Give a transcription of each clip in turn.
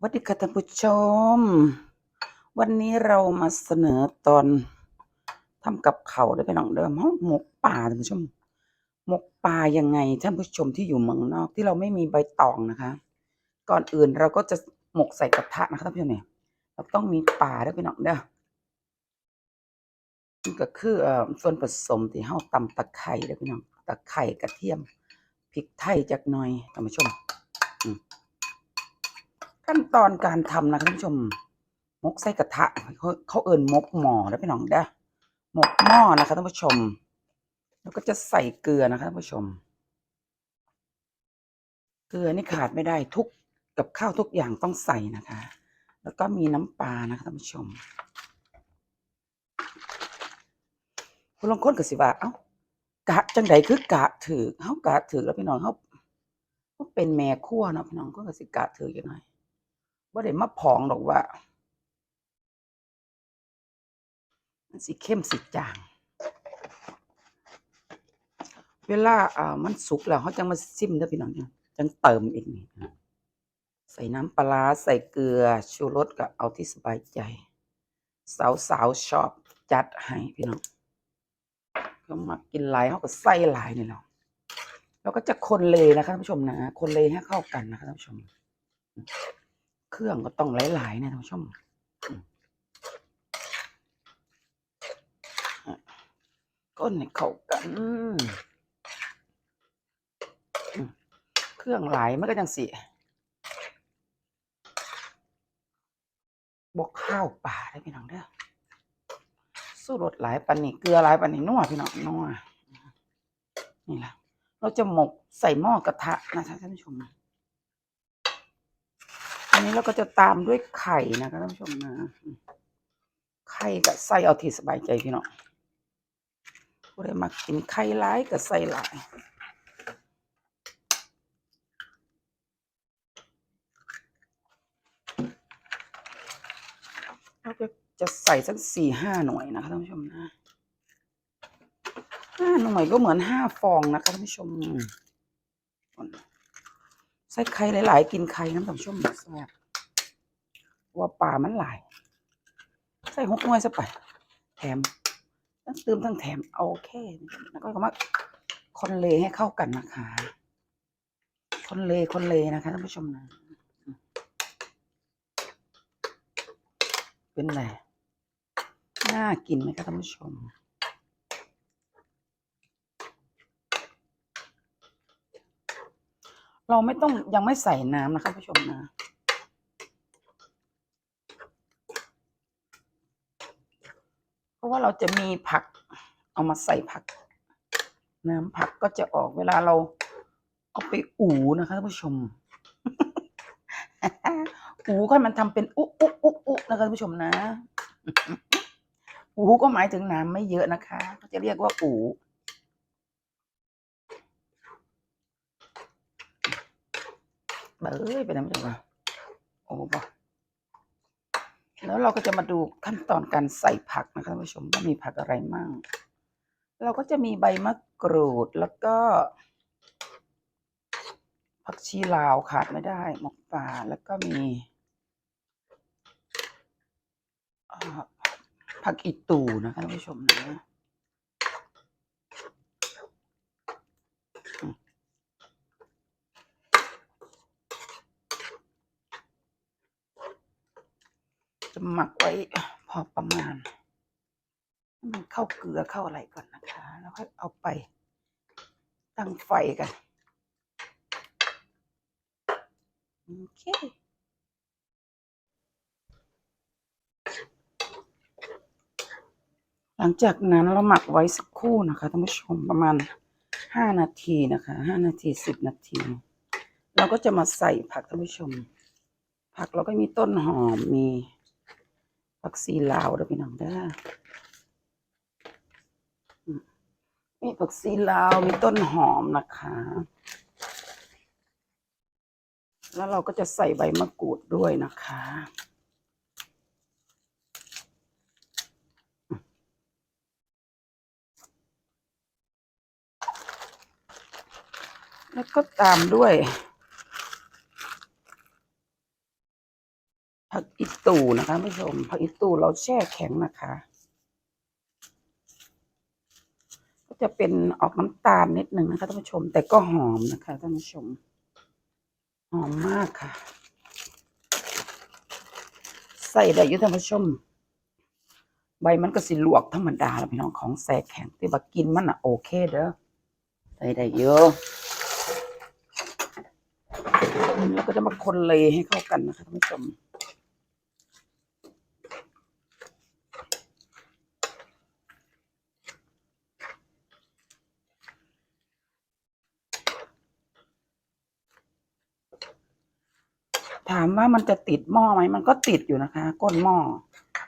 สวัสดีค่ะท่านผู้ชม วันนี้เรามาเสนอตอนทำกับเขาได้ไปน้องเดิมห้องหมกป่าท่านผู้ชมหมกป่ายังไงท่านผู้ชมที่อยู่เมืองนอกที่เราไม่มีใบตองนะคะ ก่อนอื่นเราก็จะหมกใส่กระทะนะคะท่านผู้ชมเนี่ยเราต้องมีป่าด้วยพี่น้องเด้อนี่ก็คือเอ่อส่วนผสมที่เฮาตำตะไคร้เด้อพี่น้องตะไคร้กระเทียมพริกไทยจักหน่อยท่านผู้ชม ขั้นตอนการทำนะท่านผู้ชมมกใส่กระทะเขาเขาเอิญมกหม้อได้อพี่น้องเด้อหมกหม้อนะคะท่านผู้ชม แล้วก็จะใส่เกลือนะคะท่านผู้ชม เกลือนี่ขาดไม่ได้ทุกกับข้าวทุกอย่างต้องใส่นะคะ แล้วก็มีน้ำปลานะคะท่านผู้ชมคุณลองค้นกับสิว่าเอ้ากะจังใดคือกะถือเฮากะถือแล้วพี่น้องเฮาเป็นแม่ครัวเนาะพี่น้องก็กสิกะถืออยู่หน่อย ว่าได้มาผองดอกว่า มันสิเข้มสิจาง เวลาอ่ามันสุกแล้วเขาจังมาซิมเด้พี่น้องเนี่ยจังเติมอีกนี่ใส่น้ำปลาใส่เกลือชูรสก็เอาที่สบายใจ สาวสาวๆชอบจัดให้พี่น้องก็มากินหลายเขาก็ใส่หลายนี่แหละแล้วก็จะคนเลยนะคะท่านผู้ชมนะ คนเลยให้เข้ากันนะคะท่านผู้ชม เครื่องก็ต้องหลายๆนะท่านผู้ชมก้นให้เข้ากัน เครื่องหลายมันก็จังสิบอกข้าวป่าได้พี่น้องเด้อสู้รสหลายปันนี่เกลือหลายปันนี่นัวพี่น้องนัวนี่แหละเราจะหมกใส่หม้อกระทะนะคะท่านผู้ชม อันนี้เราก็จะตามด้วยไข่นะคะท่านผู้ชมนะไข่กับใส่เอาที่สบายใจพี่น้องผู้ใดมากินไข่หลายกับใส่หลายเราก็จะใส่สักสี่ห้าหน่วยนะคะท่านผู้ชมนะห้าหน่วยก็เหมือนห้าฟองนะคะท่านผู้ชม ส่ไข่หลาย ๆ กินไข่น้ำท่านผู้มแซ่บว่าป่ามันหลาย ใส่หกหน่วยซะไป แถมทั้งเติมทั้งแถมเอาโอเคแล้วก็มาคนเลให้เข้ากันนะคะคนเลคนเลนะคะท่านผู้ชมนะเป็นไรน่ากินไหมคะท่านผู้ชม เราไม่ต้องยังไม่ใส่น้ำนะคะผู้ชมนะเพราะว่าเราจะมีผัก เอามาใส่ผัก น้ำผักก็จะออกเวลาเราเอาไปอูนะคะท่านผู้ชม อูก็มันทำเป็นอุอุอุอุนะคะท่านผู้ชมนะ อูก็หมายถึงน้ำไม่เยอะนะคะเขาจะเรียกว่าอู เบ้ยเป็นน้ำจังวะโอ้บะแล้วเราก็จะมาดูขั้นตอนการใส่ผักนะคะท่านผู้ชมว่ามีผักอะไรมั่ง เราก็จะมีใบมะกรูดแล้วก็ ผักชีลาวขาดไม่ได้หมกป่าแล้วก็มีผักอีตูนะคะท่านผู้ชมนะ จะหมักไว้พอประมาณให้มันเข้าเกลือเข้าอะไรก่อนนะคะ แล้วค่อยเอาไปตั้งไฟกันโอเคหลังจากนั้นเราหมักไว้สักครู่นะคะท่านผู้ชมประมาณห้านาทีนะคะห้านาทีสิบนาที เราก็จะมาใส่ผักท่านผู้ชม ผักเราก็มีต้นหอมมี ผักซีลาวเด้อพี่น้องเด้อมีผักซีลาวมีต้นหอมนะคะ แล้วเราก็จะใส่ใบมะกรูดด้วยนะคะแล้วก็ตามด้วย ผักอีตูนะคะท่านผู้ชมผักอีตูเราแช่แข็งนะคะ ก็จะเป็นออกน้ำตาลนิดหนึ่งนะคะท่านผู้ชม แต่ก็หอมนะคะท่านผู้ชม หอมมากค่ะ ใส่ได้อยุท่านผู้ชม ใบมันก็สิลวกธรรมดาแล้วพี่น้องของแสแข็งที่บักกินมันอะโอเคเด้อใส่ได้เยอะแล้วก็จะมาคนเลยให้เข้ากันนะคะท่านผู้ชมามว่ามันจะติดหม้อไหมมันก็ติดอยู่นะคะ ก้นหม้อ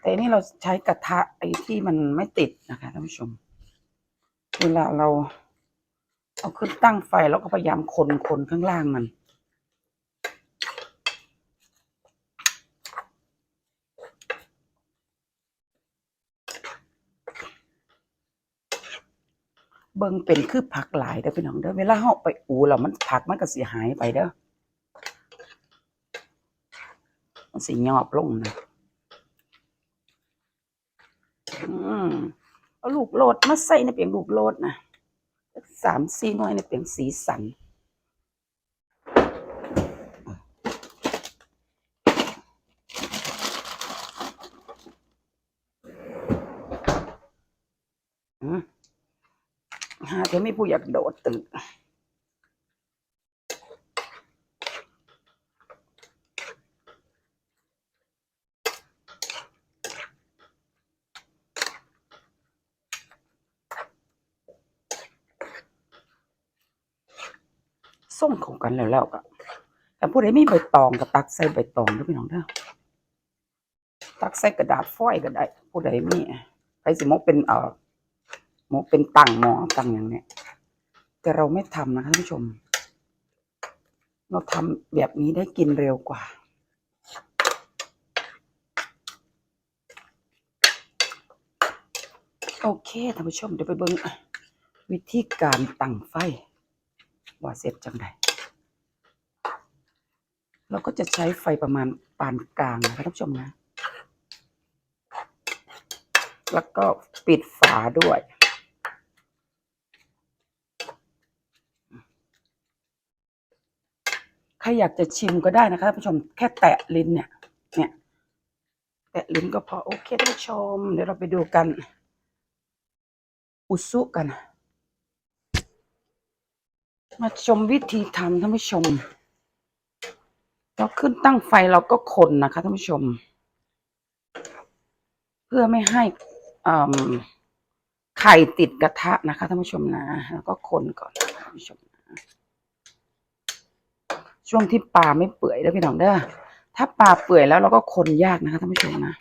แต่นี่เราใช้กระทะไอ้ที่มันไม่ติดนะคะท่านผู้ชมเวลาเราเอาขึ้นตั้งไฟแล้วก็พยายามคนคนข้างล่างมัน เบิ่งเป็นคือผักหลายเด้อพี่น้องเด้อเวลาเฮาไปอูแล้วมันผักมันก็เสิหายไปเด้อ มันสิยอบลงนะอืมเอาลูกโลดมาใส่ในเปียงลูกโลดนะสามสี่หน่วยในเปียงสีสันอืมหาเธอไม่ผู้อยากโดดตึก ส่งของกันแล้วแล้วก็แต่ผู้ใดมีใบตองก็ตักใส่ใบตองด้วยพี่น้องเด้อตักใส่กระดาษฟอยก็ได้ ผู้ใดมีใครสิมกเป็นเอ่อมกเป็นตังหมอตังอย่างเนี้ยแต่เราไม่ทำนะท่านผู้ชม เราทำแบบนี้ได้กินเร็วกว่าโอเคท่านผู้ชมเดี๋ยวไปเบิ่งวิธีการตั้งไฟ ว่าเสร็จจังไดเราก็จะใช้ไฟประมาณปานกลางนะคะท่านผู้ชมนะ แล้วก็ปิดฝาด้วย ใครอยากจะชิมก็ได้นะคะท่านผู้ชม แค่แตะลิ้นเนี่ย เนี่ย แตะลิ้นก็พอ โอเคท่านผู้ชม เดี๋ยวเราไปดูกัน อุซุกันนะ มาชมวิธีทำท่านผู้ชม เราขึ้นตั้งไฟเราก็คนนะคะท่านผู้ชม เพื่อไม่ให้อ่าไข่ติดกระทะนะคะท่านผู้ชมนะแล้วก็คนก่อนท่านผู้ชมนะช่วงที่ปลาไม่เปื่อยเด้อพี่น้องเด้อถ้าปลาเปื่อยแล้วเราก็คนยากนะคะท่านผู้ชมนะ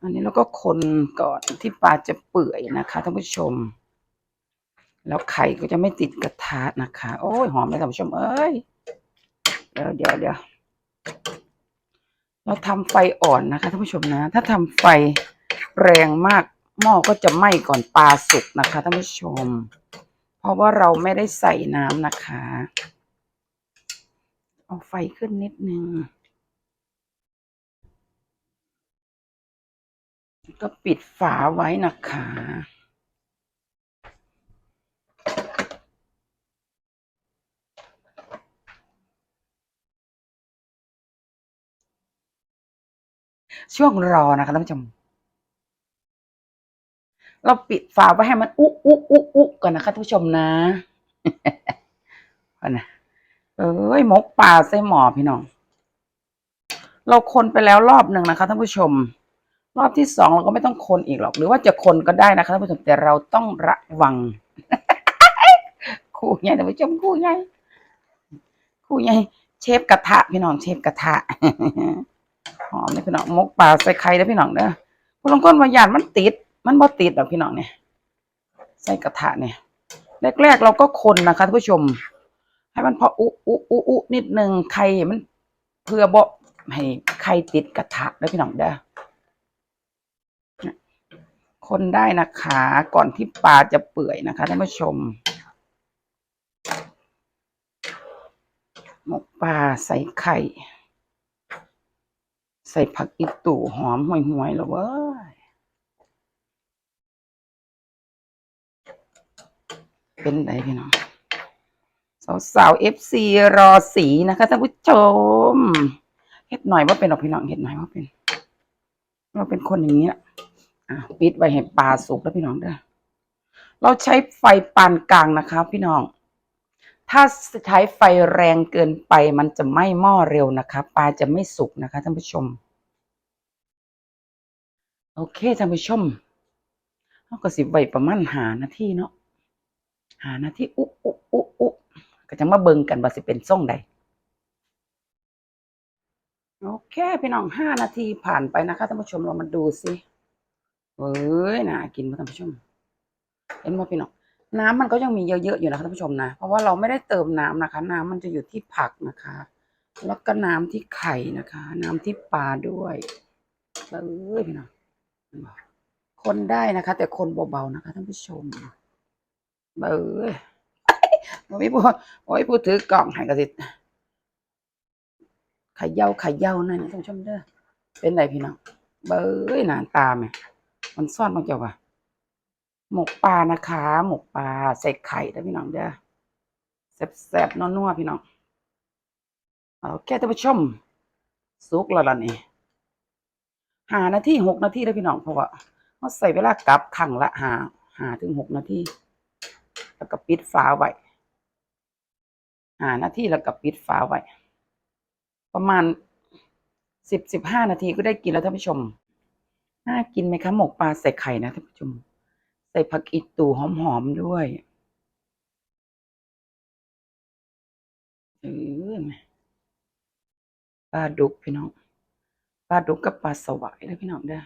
อันนี้เราก็คนก่อนที่ปลาจะเปื่อยนะคะท่านผู้ชม แล้วไข่ก็จะไม่ติดกระทะนะคะ โอ้ยหอมเลยท่านผู้ชมเอ้ยเดี๋ยวเดี๋ยวเดี๋ยวเราทำไฟอ่อนนะคะท่านผู้ชมนะ ถ้าทำไฟแรงมากหม้อก็จะไหม้ก่อนปลาสุกนะคะท่านผู้ชม เพราะว่าเราไม่ได้ใส่น้ำนะคะ เอาไฟขึ้นนิดนึงก็ปิดฝาไว้นะคะ ช่วงรอนะคะท่านผู้ชม เราปิดฝาไว้ให้มันอุ๊อุ๊อุ๊อุ๊ก่อนนะคะท่านผู้ชมนะก่อนนะเอ้ยมกปลาใส่หมอพี่น้อง เราคนไปแล้วรอบหนึ่งนะคะท่านผู้ชม รอบที่สองเราก็ไม่ต้องคนอีกหรอก หรือว่าจะคนก็ได้นะคะท่านผู้ชมแต่เราต้องระวังคู่ใหญ่ท่านผู้ชมคู่ใหญ่คู่ใหญ่เชฟกระทะพี่น้องเชฟกระทะ หอมเลยพี่น้องมกปลาใส่ไข่เด้อพี่น้องเด้อผู้ลงก้นวายานมันติด มันบ่ติดหรอกพี่น้องเนี่ยใส่กระทะเนี่ยแรกๆเราก็คนนะคะท่านผู้ชม ให้มันพออุอุอุอุนิดนึงไข่มันเพื่อบ่ให้ไข่ติดกระทะเด้อพี่น้องเด้อคนได้นะคะก่อนที่ปลาจะเปื่อยนะคะท่านผู้ชมหมกปลาใส่ไข่ ใส่ผักอีตู่หอมห่วยๆแล้วเว้ยเป็นไงพี่น้องสาวๆเอฟซีรอสีนะคะท่านผู้ชมเฮ็ดหน่อยว่าเป็นหรอกพี่น้องเฮ็ดหน่อยว่าเป็นเราเป็นคนอย่างนี้แหละอะปิดไว้ให้ปลาสุกแล้วพี่น้องเด้อเราใช้ไฟปานกลางนะคะ พี่น้อง ถ้าใช้ไฟแรงเกินไป มันจะไหม้หม้อเร็วนะคะปลาจะไม่สุกนะคะท่านผู้ชม โอเคท่านผู้ชมเราก็สิไว้ประมาณหานาทีเนาะหานาทีอุ๊อุ๊อุ๊อุ๊ก็จะมาเบิ่งกันว่าสิเป็นส่งใดโอเคพี่น้องห้านาทีผ่านไปนะคะท่านผู้ชมเรามาดูสิเอ้ยน่ากินมาท่านผู้ชม เห็นไหมพี่น้อง น้ำมันก็ยังมีเยอะๆอยู่นะคะท่านผู้ชมนะ เพราะว่าเราไม่ได้เติมน้ำนะคะ น้ำมันจะอยู่ที่ผักนะคะ แล้วก็น้ำที่ไข่นะคะ น้ำที่ปลาด้วยเอ้ยพี่น้องคนได้นะคะ แต่คนเบาๆนะคะท่านผู้ชมเบ้ยโอ้ยพูดโอ้ยพูดถือกล่องให้กระสิขย่าขย่าหน่อยนะท่านผู้ชมเด้อเป็นไรพี่น้องเบ้ยหน้าตาแม่มันซ่อนมาเจ้าว่ะ หมกปลานะคะ หมกปลาใส่ไข่นะพี่น้องเด้อแซ่บๆนัวๆพี่น้องโอเคท่านผู้ชมสุกแล้วล่ะนี่หานาทีหกนาทีแล้วพี่น้องเพราะว่าเขาใส่เวลากลับขังละหาหาถึงหกนาทีแล้วก็ปิดฝาไว้หานาทีแล้วก็ปิดฝาไว้ประมาณสิบสิบห้านาทีก็ได้กินแล้วท่านผู้ชมน่ากินไหมคะหมกปลาใส่ไข่นะท่านผู้ชม ใส่ผักอีตูหอมๆด้วยเออปลาดุกพี่น้อง ปลาดุกกับปลาสวายนะพี่น้องเด้อ